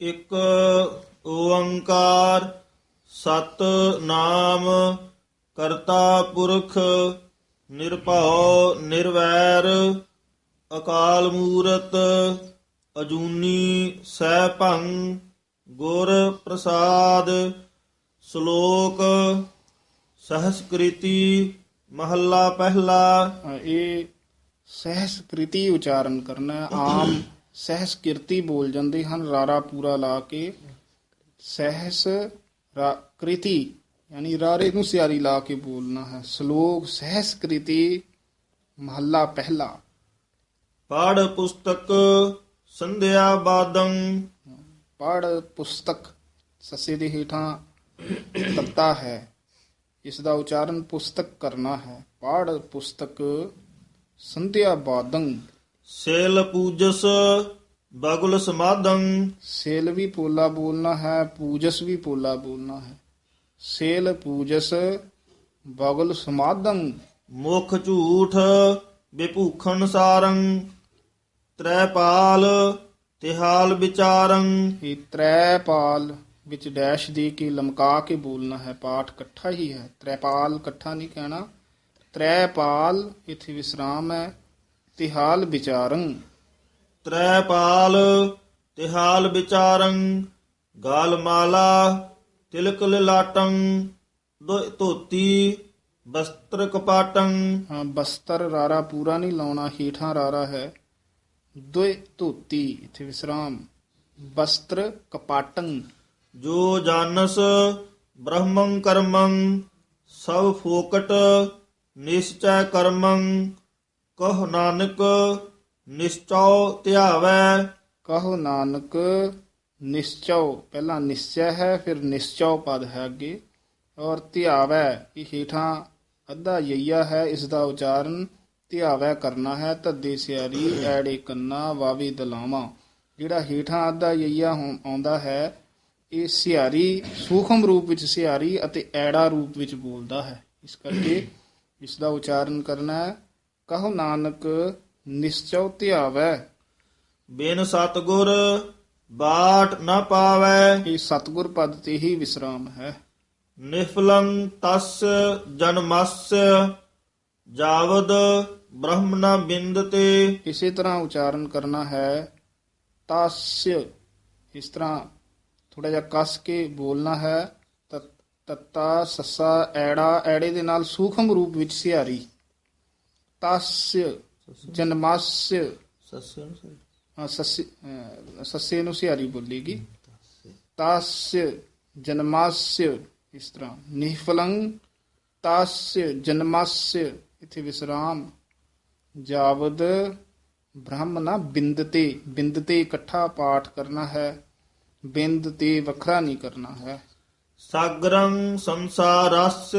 ਇੱਕ ਓੰਕਾਰ ਸਤ ਨਾਮ ਕਰਤਾ ਪੁਰਖ ਨਿਰਭਉ ਨਿਰਵੈਰ ਅਕਾਲ ਮੂਰਤ ਅਜੂਨੀ ਸੈਭੰ ਗੁਰ ਪ੍ਰਸਾਦ ਸ਼ਲੋਕ ਸਹਸਕ੍ਰਿਤੀ ਮਹੱਲਾ ਪਹਿਲਾ। ਇਹ ਸਹਿਸਕ੍ਰਿਤੀ ਉਚਾਰਨ ਕਰਨਾ ਆਮ ਆਮ ਸਹਿਸਕ੍ਰਿਤੀ ਬੋਲ ਜਾਂਦੇ ਹਨ ਰਾਰਾ ਪੂਰਾ ਲਾ ਕੇ। ਸਹਿਸ ਕ੍ਰਿਤੀ ਯਾਨੀ ਰਾਰੇ ਨੂੰ ਸਿਆਰੀ ਲਾ ਕੇ ਬੋਲਣਾ ਹੈ। ਸ਼ਲੋਕ ਸਹਿਸਕ੍ਰਿਤੀ ਮਹੱਲਾ ਪਹਿਲਾ। ਪੜ ਪੁਸਤਕ ਸੰਧਿਆ ਬਾਦੰ। ਪੜ ਪੁਸਤਕ ਸੱਸੇ ਦੇ ਹੇਠਾਂ ਤੱਤਾ ਹੈ। ਇਸ ਦਾ ਉਚਾਰਨ ਪੁਸਤਕ ਕਰਨਾ ਹੈ। ਪੜ ਪੁਸਤਕ ਸੰਧਿਆ ਬਾਦੰ। ਸੇਲ ਪੂਜਸ ਬਗੁਲ ਸਮਾਦੰ ਸੇਲ ਵੀ ਪੋਲਾ ਬੋਲਣਾ ਹੈ ਪੂਜਸ ਵੀ ਪੋਲਾ ਬੋਲਣਾ ਹੈ। ਸੇਲ ਪੂਜਸ ਬਗਲ ਸਮਾਦੰ ਮੁਖ ਝੂਠ ਵਿਭੂਖਣ ਸਾਰੰ। ਤ੍ਰੈਪਾਲ ਤਿਹਾਲ ਵਿਚਾਰੰ। ਇਹ ਤ੍ਰੈਪਾਲ ਵਿੱਚ ਡੈਸ਼ ਦੇ ਕੇ ਲਮਕਾ ਕੇ ਬੋਲਣਾ ਹੈ ਪਾਠ ਇਕੱਠਾ ਹੀ ਹੈ। ਤ੍ਰੈਪਾਲ ਇਕੱਠਾ ਨਹੀਂ ਕਹਿਣਾ। ਤ੍ਰੈਪਾਲ ਇੱਥੇ ਵਿਸਰਾਮ ਹੈ। ਤਿਹਾਲ ਵਿਚਾਰੰ ਤ੍ਰੈਪਾਲ ਤਿਹਾਲ ਵਿਚਾਰੰ ਗਾਲ ਮਾਲਾ ਤਿਲਕ ਲਿਲਾਟੰ ਦੋ ਧੋਤੀ ਬਸਤਰ ਕਪਾਟੰ ਹਾਂ ਬਸਤਰ ਰਾਰਾ ਪੂਰਾ ਨਹੀਂ ਲਾਉਣਾ ਹੀਠਾਂ ਰਾਰਾ ਹੈ ਦੁਇ ਧੋਤੀ ਇੱਥੇ ਵਿਸਰਾਮ ਬਸਤਰ ਕਪਾਟੰ ਜੋ ਜਾਣਸ ਬ੍ਰਹਮੰ ਕਰਮੰ ਸਭ ਫੋਕਟ ਨਿਸ਼ਚੈ ਕਰਮੰ ਕਹ ਨਾਨਕ ਨਿਸ਼ਚਉ ਧਿਆਵੈ। ਕਹੋ ਨਾਨਕ ਨਿਸ਼ਚਉ, ਪਹਿਲਾਂ ਨਿਸ਼ਚੈ ਹੈ, ਫਿਰ ਨਿਸ਼ਚਉ ਪਦ ਹੈ ਅੱਗੇ। ਔਰ ਧਿਆਵੈ, ਇਹ ਹੇਠਾਂ ਅੱਧਾ ਯਈਆ ਹੈ, ਇਸ ਦਾ ਉਚਾਰਨ ਧਿਆਵੈ ਕਰਨਾ ਹੈ ਤੱਦੇ ਸਿਆਰੀ ਐੜੇ ਕੰਨਾ ਵਾਵੀ ਦਲਾਵਾਂ। ਜਿਹੜਾ ਹੇਠਾਂ ਅੱਧਾ ਯਈਆ ਹੁੰ- ਆਉਂਦਾ ਹੈ, ਇਹ ਸਿਆਰੀ ਸੂਖਮ ਰੂਪ ਵਿੱਚ ਸਿਆਰੀ ਅਤੇ ਐੜਾ ਰੂਪ ਵਿੱਚ ਬੋਲਦਾ ਹੈ। ਇਸ ਕਰਕੇ ਇਸ ਦਾ ਉਚਾਰਨ ਕਰਨਾ ਹੈ। ਕਹੋ ਨਾਨਕ ਨਿਸ਼ਚਉ ਧਿਆਵੈ। ਬਿਨ ਸਤਗੁਰ ਬਾਟ ਨ ਪਾਵੈ। ਇਹ ਸਤਗੁਰ ਪਦ ਤੇ ਹੀ ਵਿਸਰਾਮ ਹੈ। ਨਿਫਲੰ ਤਸ ਜਨਮਸ ਜਾਵਦ ਬ੍ਰਹਮ ਨ ਬਿੰਦਤੇ। ਇਸੇ ਤਰ੍ਹਾਂ ਉਚਾਰਨ ਕਰਨਾ ਹੈ। ਤਾਸਯ ਇਸ ਤਰ੍ਹਾਂ ਥੋੜਾ ਜਿਹਾ ਕੱਸ ਕੇ ਬੋਲਣਾ ਹੈ। ਤਤ- ਤੱਤਾ ਸੱਸਾ ਐੜਾ ਐੜੇ ਦੇ ਨਾਲ ਸੂਖਮ ਰੂਪ ਵਿੱਚ ਸਿਹਾਰੀ। ਤਾਸਯ ਜਨਮਾਸਯ ਸਸਨ ਹਾਂ, ਸੱਸੇ ਸੱਸੇ ਨੂੰ ਸਿਹਾਰੀ ਬੋਲੇਗੀ ਤਾਸਯ ਜਨਮਾਸਯ ਇਸ ਤਰ੍ਹਾਂ ਨਿਫਲੰ ਤਾਸਯ ਜਨਮਾਸਯ ਇਥੇ ਵਿਸਰਾਮ ਜਾਵਦ ਬ੍ਰਹਮ ਨਾ ਬਿੰਦਤੇ ਬਿੰਦਤੇ ਇਕੱਠਾ ਪਾਠ ਕਰਨਾ ਹੈ ਬਿੰਦ ਤੇ ਵੱਖਰਾ ਨਹੀਂ ਕਰਨਾ ਹੈ ਸਾਗਰੰ ਸੰਸਾਰਸ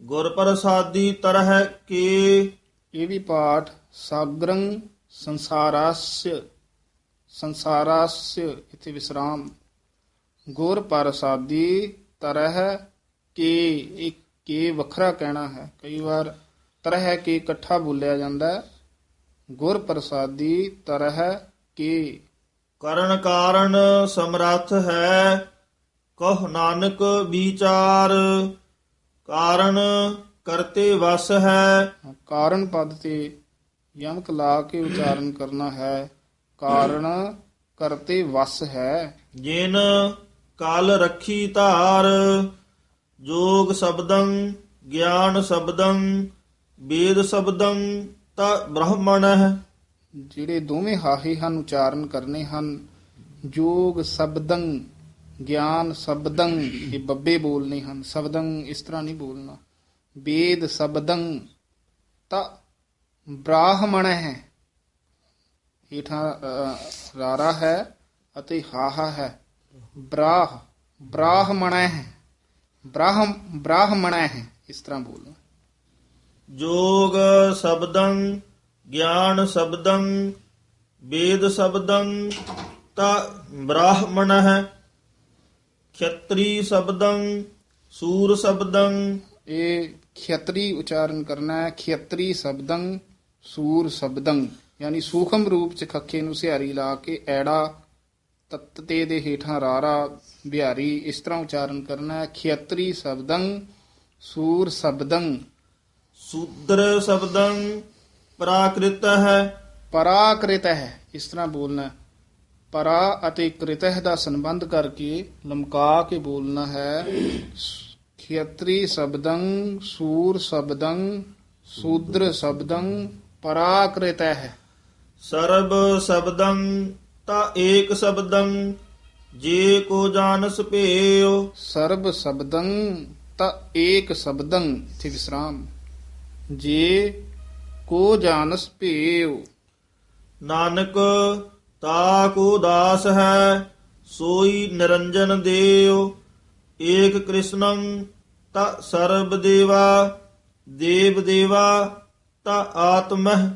ਗੁਰ ਪ੍ਰਸਾਦੀ ਤਰਹਿ ਕੇ ਇਹ ਵੀ ਪਾਠ ਸਾਗਰੰ ਸੰਸਾਰਾਸਯ ਸੰਸਾਰਾਸਯ ਇਥੇ ਵਿਸਰਾਮ। ਗੁਰ ਪ੍ਰਸਾਦੀ ਤਰਹ ਕੇ ਇਹ ਕੇ ਵੱਖਰਾ ਕਹਿਣਾ ਹੈ। ਕਈ ਵਾਰ ਤਰਹ ਕੇ ਇਕੱਠਾ ਬੋਲਿਆ ਜਾਂਦਾ ਹੈ। ਗੁਰ ਪ੍ਰਸਾਦੀ ਤਰਹ ਕੇ। ਕਰਨ ਕਾਰਨ ਸਮਰੱਥ ਹੈ, ਕਹ ਨਾਨਕ ਵਿਚਾਰ। ਕਾਰਨ ਕਰਤੇ ਵਸ ਹੈ। ਕਾਰਨ ਪਦ ਤੇ ਯਮਕ ਲਾ ਕੇ ਉਚਾਰਨ ਕਰਨਾ ਹੈ। ਕਾਰਨ ਕਰਤੇ ਵਸ ਹੈ। ਜਿਨ ਕਾਲ ਰੱਖੀ ਧਾਰ ਜੋਗ ਸ਼ਬਦੰ ਗਿਆਨ ਸ਼ਬਦੰ ਵੇਦ ਸ਼ਬਦੰ ਤਾ ਬ੍ਰਹਮਣ ਹੈ। ਜਿਹੜੇ ਦੋਵੇਂ ਹਾਹੇ ਹਨ ਉਚਾਰਨ ਕਰਨੇ ਹਨ। ਜੋਗ ਸ਼ਬਦੰ ਗਿਆਨ ਸ਼ਬਦੰ ਇਹ ਬੱਬੇ ਬੋਲਨੇ ਹਨ। ਸ਼ਬਦੰ ਇਸ ਤਰ੍ਹਾਂ ਨਹੀਂ ਬੋਲਣਾ। ਵੇਦ ਸ਼ਬਦੰ ਤਾਂ ਬ੍ਰਾਹਮਣ ਹੈ ਹੇਠਾਂ ਅ, ਰਾਰਾ ਹੈ ਅਤੇ ਹਾਹਾ ਹੈ। ਬ੍ਰਾਹ ਬ੍ਰਾਹਮਣ ਹੈ ਬ੍ਰਾਹਮ ਬ੍ਰਾਹਮਣ ਹੈ ਇਸ ਤਰ੍ਹਾਂ ਬੋਲਣਾ ਜੋਗ ਸ਼ਬਦੰ ਗਿਆਨ ਸ਼ਬਦੰ ਵੇਦ ਸ਼ਬਦੰ ਤਾ ਬ੍ਰਾਹਮਣ ਹੈ ਖੇਤਰੀ ਸ਼ਬਦੰ ਸੂਰ ਸ਼ਬਦੰ ਇਹ ਖੇਤਰੀ ਉਚਾਰਨ ਕਰਨਾ ਹੈ ਖੇਤਰੀ ਸ਼ਬਦੰ ਸੂਰ ਸ਼ਬਦੰ। ਯਾਨੀ ਸੂਖਮ ਰੂਪ ਚ ਖੱਖੇ ਨੂੰ ਸਿਹਾਰੀ ਲਾ ਕੇ ਐੜਾ ਤਤ ਤੇ ਦੇ ਹੇਠਾਂ ਰਾਰਾ ਬਿਹਾਰੀ ਇਸ ਤਰ੍ਹਾਂ ਉਚਾਰਨ ਕਰਨਾ ਹੈ ਖੇਤਰੀ ਸ਼ਬਦੰ ਸੂਰ ਸ਼ਬਦੰ। ਸੂਦਰ ਸ਼ਬਦੰ ਪ੍ਰਾਕ੍ਰਿਤ ਹੈ। ਪਰਾਕ੍ਰਿਤ ਹੈ ਇਸ ਤਰ੍ਹਾਂ ਬੋਲਣਾ। ਪਰਾ ਅਤੇ ਕ੍ਰਿਤਹ ਦਾ ਸੰਬੰਧ ਕਰਕੇ ਲਮਕਾ ਕੇ ਬੋਲਣਾ ਹੈ ਖੇਤਰੀ ਸ਼ਬਦੰ ਸੂਰ ਸ਼ਬਦੰ ਸੂਦਰ ਸ਼ਬਦੰ ਪਰਾਕ੍ਰਿਤ ਸਰਬ ਸ਼ਬਦੰ ਤਾ ਏਕ ਸ਼ਬਦੰ ਜੇ ਕੋ ਜਾਣਸ ਭੇਉ ਸਰਬ ਸ਼ਬਦੰ ਤਾਂ ਏਕ ਸ਼ਬਦੰ ਇਥੇ ਵਿਸਰਾਮ। ਜੇ ਕੋ ਜਾਣਸ ਭੇਉ ਨਾਨਕ ਤਾ ਕੋ ਦਾਸ ਹੈ ਸੋਈ ਨਿਰੰਜਨ ਦੇਵ ਏਕ ਕ੍ਰਿਸ਼ਨੰ ਤਾ ਸਰਬ ਦੇਵਾ, ਦੇਵ ਦੇਵਾ, ਤਾ ਆਤਮਹ।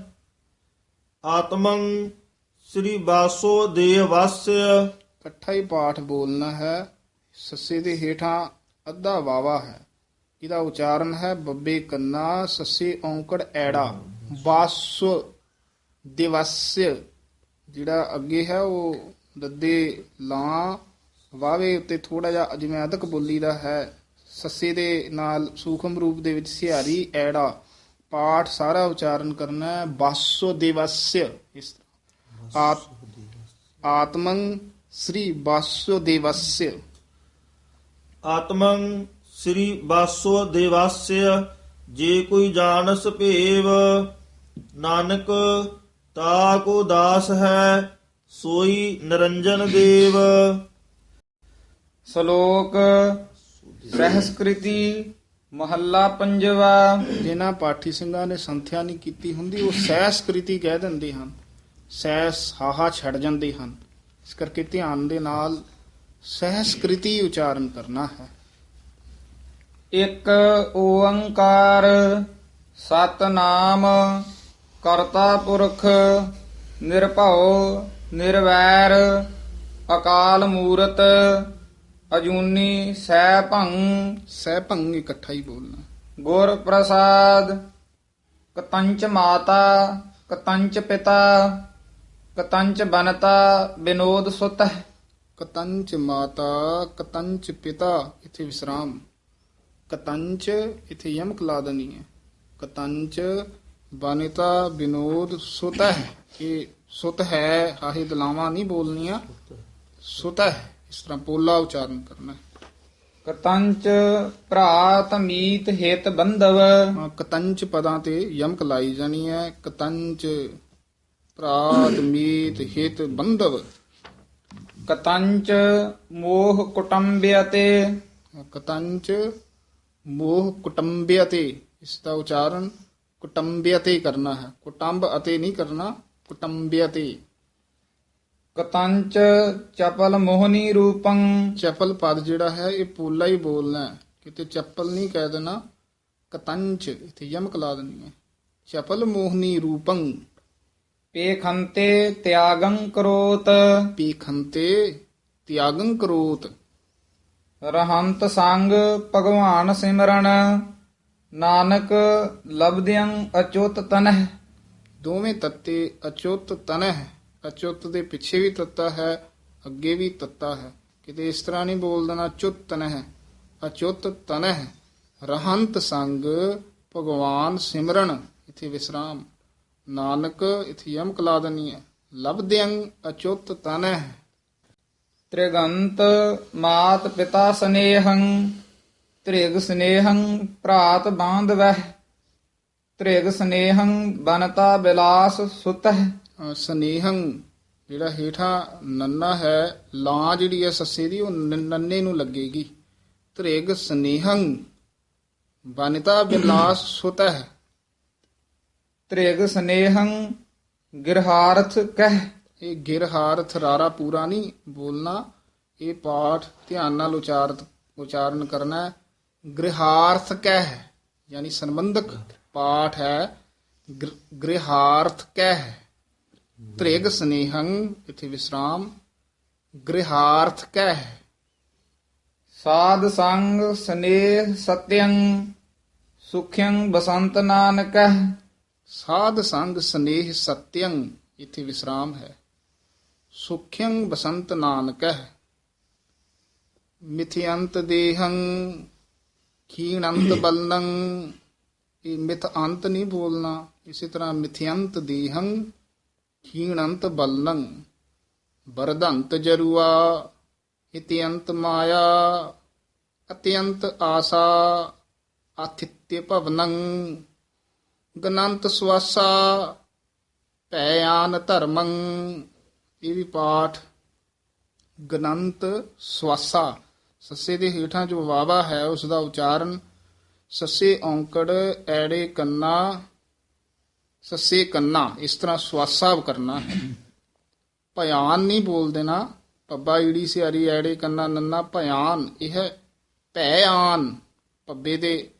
ਆਤਮੰ ਸ੍ਰੀ ਬਾਸੋ ਦੇਵਸਯ ਇਕੱਠਾ ਹੀ ਪਾਠ ਬੋਲਣਾ ਹੈ। ਸੱਸੇ ਦੇ ਹੇਠਾਂ ਅੱਧਾ ਵਾਵਾ ਹੈ। ਇਹਦਾ ਉਚਾਰਨ ਹੈ, ਬੱਬੇ ਕੰਨਾ ਸੱਸੇ ਔਂਕੜ ਐੜਾ। ਬਾਸ ਦਿਵਸਯ ਜਿਹੜਾ ਅੱਗੇ ਹੈ, ਉਹ ਦੱਦੇ ਲਾਂ ਵਾਵੇ ਉੱਤੇ ਥੋੜਾ ਜਿਹਾ ਜਿਵੇਂ ਅਧਕ ਬੋਲੀ ਦਾ ਹੈ। ਸੱਸੇ ਦੇ ਨਾਲ ਸੂਖਮ ਰੂਪ ਦੇ ਵਿੱਚ ਸਿਹਾਰੀ ਐੜਾ ਪਾਠ ਸਾਰਾ ਉਚਾਰਨ ਕਰਨਾ ਹੈ। ਬਾਸੋ ਦਿਵਸਯ ਇਸ ਤਰ੍ਹਾਂ। ਆਤਮੰ ਸ੍ਰੀ ਵਾਸੋ ਦੇਵਸਯ। ਆਤਮੰ ਸ੍ਰੀ ਬਾਸੋ ਦੇਵਾਸਯ ਜੇ ਕੋਈ ਜਾਣਸ ਭੇਵ ਨਾਨਕ ਤਾ ਕੋ ਦਾਸ ਹੈ ਸੋਈ ਨਿਰੰਜਨ ਦੇਵ। ਸ਼ਲੋਕ ਸਹਿਸਕ੍ਰਿਤੀ ਮਹੱਲਾ ਪੰਜਵਾ ਜਿਨ੍ਹਾਂ ਪਾਠੀ ਸਿੰਘਾਂ ਨੇ ਸੰਥਿਆ ਨਹੀਂ ਕੀਤੀ ਹੁੰਦੀ ਉਹ ਸਹਿਸਕ੍ਰਿਤੀ ਕਹਿ ਦਿੰਦੇ ਹਨ। ਸਹਿਸ ਹਾਹਾ ਛੱਡ ਜਾਂਦੇ ਹਨ। ਇਸ ਕਰਕੇ ਧਿਆਨ ਦੇ ਨਾਲ ਸਹਿਸਕ੍ਰਿਤੀ ਉਚਾਰਨ ਕਰਨਾ ਹੈ। ਇੱਕ ਓੰਕਾਰ ਸਤਨਾਮ ਕਰਤਾ ਪੁਰਖ ਨਿਰਭਉ ਨਿਰਵੈਰ ਅਕਾਲ ਮੂਰਤ ਅਜੂਨੀ ਸੈ ਭੰ ਸਹਿ ਭੰਗ ਇਕੱਠਾ ਹੀ ਬੋਲਣਾ। ਗੁਰ ਪ੍ਰਸਾਦ ਕਤੰਚ ਮਾਤਾ ਕਤੰਚ ਪਿਤਾ ਕਤੰਚ ਬਨਤਾ ਬਿਨੋਦ ਸੁਤ ਕਤੰਚ ਮਾਤਾ ਕਤੰਚ ਪਿਤਾ ਇਥੇ ਵਿਸਰਾਮ। ਕਤੰਚ ਇਥੇ ਯਮਕ ਲਾ ਦੇਣੀ ਹੈ। ਕਤੰਚ ਬਨਿਤਾ ਵਿਨੋਦ ਸੁਤ ਇਹ ਸੁਤ ਹੈ ਆਹੀ ਦਲਾਵਾਂ ਨਹੀਂ ਬੋਲਣੀਆਂ। ਸੁਤ ਹੈ ਇਸ ਤਰ੍ਹਾਂ ਪੋਲਾ ਉਚਾਰਨ ਕਰਨਾ ਕਤੰਚ ਭਰਾਤ ਮੀਤ ਹਿਤ ਬੰਧਵ। ਹਾਂ ਕਤੰਚ ਪਦਾਂ ਤੇ ਯਮਕ ਲਾਈ ਜਾਣੀ ਹੈ। ਕਤੰਚ ਪ੍ਰਾਤ ਮੀਤ ਹਿਤ ਬੰਧਵ। ਕਤੰਚ ਮੋਹ ਕੁਟੰਬਿ ਅਤੇ ਕਤੰਚ ਮੋਹ ਕੁਟੰਬਿਆ ਤੇ ਇਸ ਦਾ ਉਚਾਰਨ ਕੁਟੰਬਿਆ ਤੇ ਕਰਨਾ ਹੈ। ਕੁਟੰਬ ਅਤੇ ਨਹੀਂ ਕਰਨਾ ਕੁਟੰਬਿਆ ਤੇ। ਕਤੰਚ ਚਪਲ ਮੋਹਨੀ ਰੂਪੰ। ਚਪਲ ਪਦ ਜਿਹੜਾ ਹੈ ਇਹ ਪੋਲਾ ਹੀ ਬੋਲਣਾ ਹੈ। ਕਿਤੇ ਚੱਪਲ ਨਹੀਂ ਕਹਿ ਦੇਣਾ ਕਤੰਚ ਇਥੇ ਯਮਕ ਲਾ ਦੇਣੀ ਹੈ। ਚਪਲ ਮੋਹਨੀ ਰੂਪੰ। ਪੇਖੰਤੇ ਤਿਆਗੰ ਕਰੋਤ। ਪੀਖੰਤੇ ਤਿਆਗੰ ਕਰੋਤ। ਰਹੰਤ ਸੰਗ ਭਗਵਾਨ ਸਿਮਰਨ। ਨਾਨਕ ਲਬਦਿਆਂ ਅਚੁੱਤ ਤਨਹ। ਦੋਵੇਂ ਤੱਤੇ ਅਚੁੱਤ ਤਨਹ। ਅਚੁੱਤ ਦੇ ਪਿੱਛੇ ਵੀ ਤੱਤਾ ਹੈ, ਅੱਗੇ ਵੀ ਤੱਤਾ ਹੈ। ਕਿਤੇ ਇਸ ਤਰ੍ਹਾਂ ਨਹੀਂ ਬੋਲ ਦੇਣਾ, ਚੁੱਤ ਤਨਹ ਅਚੁੱਤ ਤਨਹ, ਰਹੰਤ ਸੰਗ, ਭਗਵਾਨ ਸਿਮਰਨ। ਇਥੇ ਵਿਸਰਾਮ। ਨਾਨਕ, ਇਥੇ ਯਮਕ ਲਾ ਦੇਣੀ ਹੈ। ਲਬਦਿਆਂ ਅਚੁੱਤ ਤਨਹ। ਤ੍ਰਿਗੰਤ ਮਾਤ ਪਿਤਾ ਸਨੇਹੰ, ਤ੍ਰਿਗ ਸਨੇਹੰ ਭਰਾਤ ਬਾਂਧਵਹਿ। ਤ੍ਰਿਗ ਸਨੇਹੰ ਬਨਤਾ ਬਿਲਾਸ ਸੁਤਹ। ਸਨੇਹੰ, ਜਿਹੜਾ ਹੇਠਾਂ ਨੰਨਾ ਹੈ, ਲਾਂ ਜਿਹੜੀ ਹੈ ਸੱਸੇ ਦੀ, ਉਹ ਨੰਨੇ ਨੂੰ ਲੱਗੇਗੀ। ਤ੍ਰਿਗ ਸਨੇਹੰ ਬਨਿਤਾ ਬਿਲਾਸ ਸੁਤਹ। ਤ੍ਰਿਗ ਸਨੇਹੰ, ਗਿਰਹਾਰਥ ਕਹਿ। ਇਹ ਗਿਰਹਾਰਥ ਰਾਰਾ ਪੂਰਾ ਨਹੀਂ, ਬੋਲਣਾ, ਇਹ ਪਾਠ ਧਿਆਨ ਨਾਲ ਉਚਾਰਤ ਉਚਾਰਨ ਕਰਨਾ ਹੈ। ਗ੍ਰਿਹਾਰਥ ਕਹਿ, ਯਾਨੀ ਸੰਬੰਧਕ ਪਾਠ ਹੈ, ਗ੍ਰ- ਗ੍ਰਿਹਾਰਥ ਕਹਿ। ਤ੍ਰਿਗ ਸਨੇਹੰ, ਇਥੇ ਵਿਸਰਾਮ, ਗ੍ਰਿਹਾਰਥ ਕਹਿ। ਸਾਧ ਸੰਗ ਸਨੇਹ ਸਤਯੰ, ਸੁਖਯੰ ਬਸੰਤ ਨਾਨਕਹ। ਸਾਧ ਸੰਗ ਸਨੇਹ ਸਤਯੰ, ਇਥੇ ਵਿਸਰਾਮ ਹੈ। ਸੁਖਯੰ ਬਸੰਤ ਨਾਨਕਹਿ। ਮਿਥਿਅੰਤ ਦੇਹੰ, ਖੀਣੰਤ ਬਲਨੰ। ਇਹ ਮਿਥ ਅੰਤ ਨਹੀਂ ਬੋਲਣਾ। ਇਸੇ ਤਰ੍ਹਾਂ ਮਿਥਿਅੰਤ ਦੇਹੰ ਖੀਣੰਤ ਬਲਨੰ ਵਰਧੰਤ ਜਰੂਆ ਇਤਿਅੰਤ ਮਾਇਆ ਅਤਿਅੰਤ ਆਸਾ ਆਥਿਤ੍ਯ ਭਵਨੰ ਗਨੰਤ ਸਵਾਸਾ ਭੈਆਨ ਧਰਮੰ ਇਹ ਵੀ ਪਾਠ ਗਨੰਤ ਸਵਾਸਾ ਸੱਸੇ ਦੇ ਹੇਠਾਂ ਜੋ ਵਾਵਾ ਹੈ ਉਸ ਦਾ ਉਚਾਰਨ ਸੱਸੇ ਔਂਕੜ ਐੜੇ ਕੰਨਾ ਸੱਸੇ ਕੰਨਾ, ਇਸ ਤਰ੍ਹਾਂ ਸਵਾਸਾ ਕਰਨਾ ਹੈ। ਭਿਆਨ ਨਹੀਂ ਬੋਲ ਦੇਣਾ। ਪੱਬਾ ਈੜੀ ਸਿਆਰੀ ਐੜੇ ਕੰਨਾ ਨੰਨਾ ਭਿਆਨ, ਇਹ ਹੈ ਪੱਬੇ ਦੇ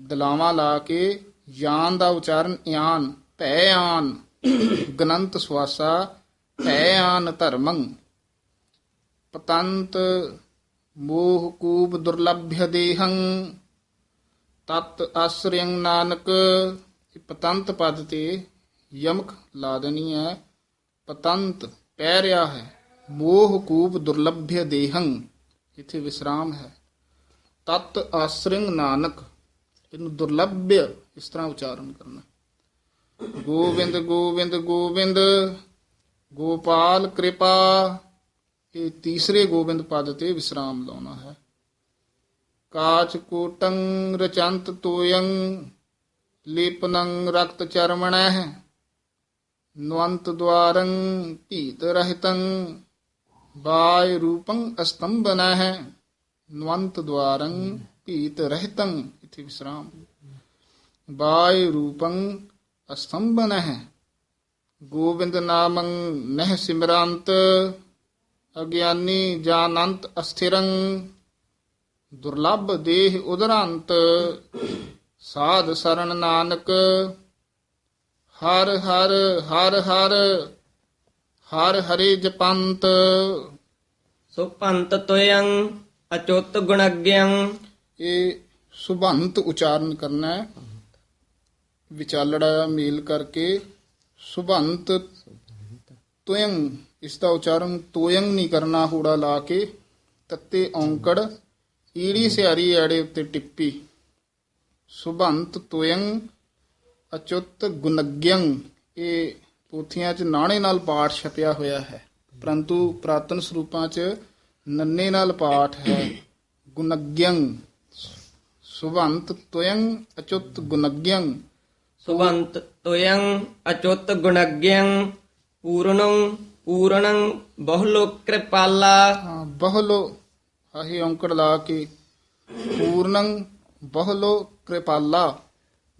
ਦਲਾਵਾਂ ਲਾ ਕੇ ਯਾਨ ਦਾ ਉਚਾਰਨ ਯਾਨ ਭੈਆਨ। ਗਨੰਤ ਸਵਾਸਾ, ਭੈਆਨ ਧਰਮੰ। ਪਤੰਤ ਮੋਹ ਕੂਪ ਦੁਰਲਭਯ ਦੇਹੰ। ਤਤ ਆਸਰਿਯੰ ਨਾਨਕ ਇਹ ਪਤੰਤ ਪਦ ਤੇ ਯਮਕ ਲਾ ਦੇਣੀ ਹੈ ਪਤੰਤ ਪੈ ਰਿਹਾ ਹੈ ਮੋਹ ਕੂਪ ਦੁਰਲਭਯ ਦੇਹੰ ਇਥੇ ਵਿਸਰਾਮ ਹੈ ਤਤ ਆਸਰਿੰਗ ਨਾਨਕ ਇਹਨੂੰ ਦੁਰਲਭਯ ਇਸ ਤਰ੍ਹਾਂ ਉਚਾਰਨ ਕਰਨਾ ਗੋਬਿੰਦ ਗੋਬਿੰਦ ਗੋਬਿੰਦ ਗੋਪਾਲ ਕਿਰਪਾ ਇਹ ਤੀਸਰੇ ਗੋਬਿੰਦ ਪਦ ਤੇ ਵਿਸਰਾਮ ਲਾਉਣਾ ਹੈ ਕਾਚ ਕੋਟੰ ਰਚੰਤ ਤੋਯੰ ਲੇਪਨੰ ਰਕਤ ਚਰਮਣੈ ਨਵੰਤ ਦਵਾਰੰ ਭੀਤ ਰਹਿਤੰ, ਬਾਇ ਰੂਪੰ ਅਸਤੰਬਨੈ ਨਵੰਤ ਦਵਾਰੰ ਭੀਤ ਰਹਿਤੰ। ਇਥੇ ਵਿਸਰਾਮ। ਬਾਇ ਰੂਪੰ ਅਸਤੰਬਨੈ ਗੋਬਿੰਦ ਨਾਮੰ ਨਹਿ ਸਿਮਰੰਤ, ਅਗਿਆਨੀ ਜਾਨੰਤ ਅਸਥਿਰੰ, ਦੁਰਲਭ ਦੇਹ ਉਦਰੰਤ ਸਾਧ ਸਰਣ ਨਾਨਕ ਹਰ ਹਰ ਹਰ ਹਰ ਹਰ ਹਰੇ ਜਪੰਤ। ਸੁਪੰਤ ਤੋਯੰ ਅਚੁੱਤ ਗੁਣਗਯੰ ਇਹ ਸੁਭੰਤ ਉਚਾਰਨ ਕਰਨਾ ਹੈ। ਵਿਚਾਲੜਾ ਮੇਲ ਕਰਕੇ ਸੁਭੰਤ ਤੋਯੰ ਇਸ ਦਾ ਉਚਾਰਨ ਤੋਯੰ ਨਹੀਂ ਕਰਨਾ ਹੂੜਾ ਲਾ ਕੇ ਤੱਤੇ ਔਂਕੜ ਈੜੀ ਸਿਆਰੀ ਐੜੇ ਉੱਤੇ ਟਿੱਪੀ। ਸੁਭੰਤ ਤੋਯੰ ਅਚੁੱਤ ਗੁਣਗਯੰ ਇਹ ਪੋਥੀਆਂ 'ਚ ਨਾਣੇ ਨਾਲ ਪਾਠ ਛਪਿਆ ਹੋਇਆ ਹੈ। ਪਰੰਤੂ ਪ੍ਰਾਤਨ ਸਰੂਪਾਂ 'ਚ ਨੰਨੇ ਨਾਲ ਪਾਠ ਹੈ। ਗੁਣਗਯੰ ਸੁਭੰਤ ਤੋਯੰ ਅਚੁੱਤ ਗੁਣਗਯੰ ਸੁਵੰਤ ਤੋਯੰ ਅਚੁੱਤ ਗੁਣਗਯੰ ਪੂਰਣੰ ਪੂਰਣੰ ਬਹੁਲੋ ਕਿਰਪਾਲਾ। ਬਹੁਲੋ। ਆਹੀ ਔਂਕੜ ਲਾ ਕੇ। ਪੂਰਨੰ ਬਹੁਲੋ ਕਿਰਪਾਲਾ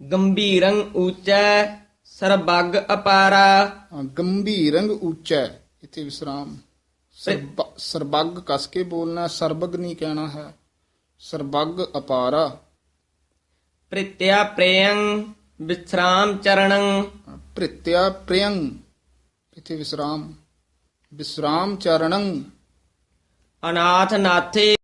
ਗੰਭੀਰੰ ਊਚੈ ਸਰਬੱਗ ਅਪਾਰਾ ਹਾਂ, ਗੰਭੀਰੰਗ ਉੱਚਾ ਇੱਥੇ ਵਿਸਰਾਮ ਸਰਬ- ਸਰਬੱਗ ਕਸ ਕੇ ਬੋਲਣਾ ਸਰਬਗ ਨਹੀਂ ਕਹਿਣਾ ਹੈ ਸਰਬੱਗ ਅਪਾਰਾ ਪ੍ਰਿਤਿਆ ਪ੍ਰੇਯੰ ਵਿਸਰਾਮ ਚਰਣੰ ਪ੍ਰਿਤਿਆ ਪ੍ਰਿਯੰ ਇੱਥੇ ਵਿਸਰਾਮ ਵਿਸਰਾਮ ਚਰਣੰ ਅਨਾਥ ਨਾਥੇ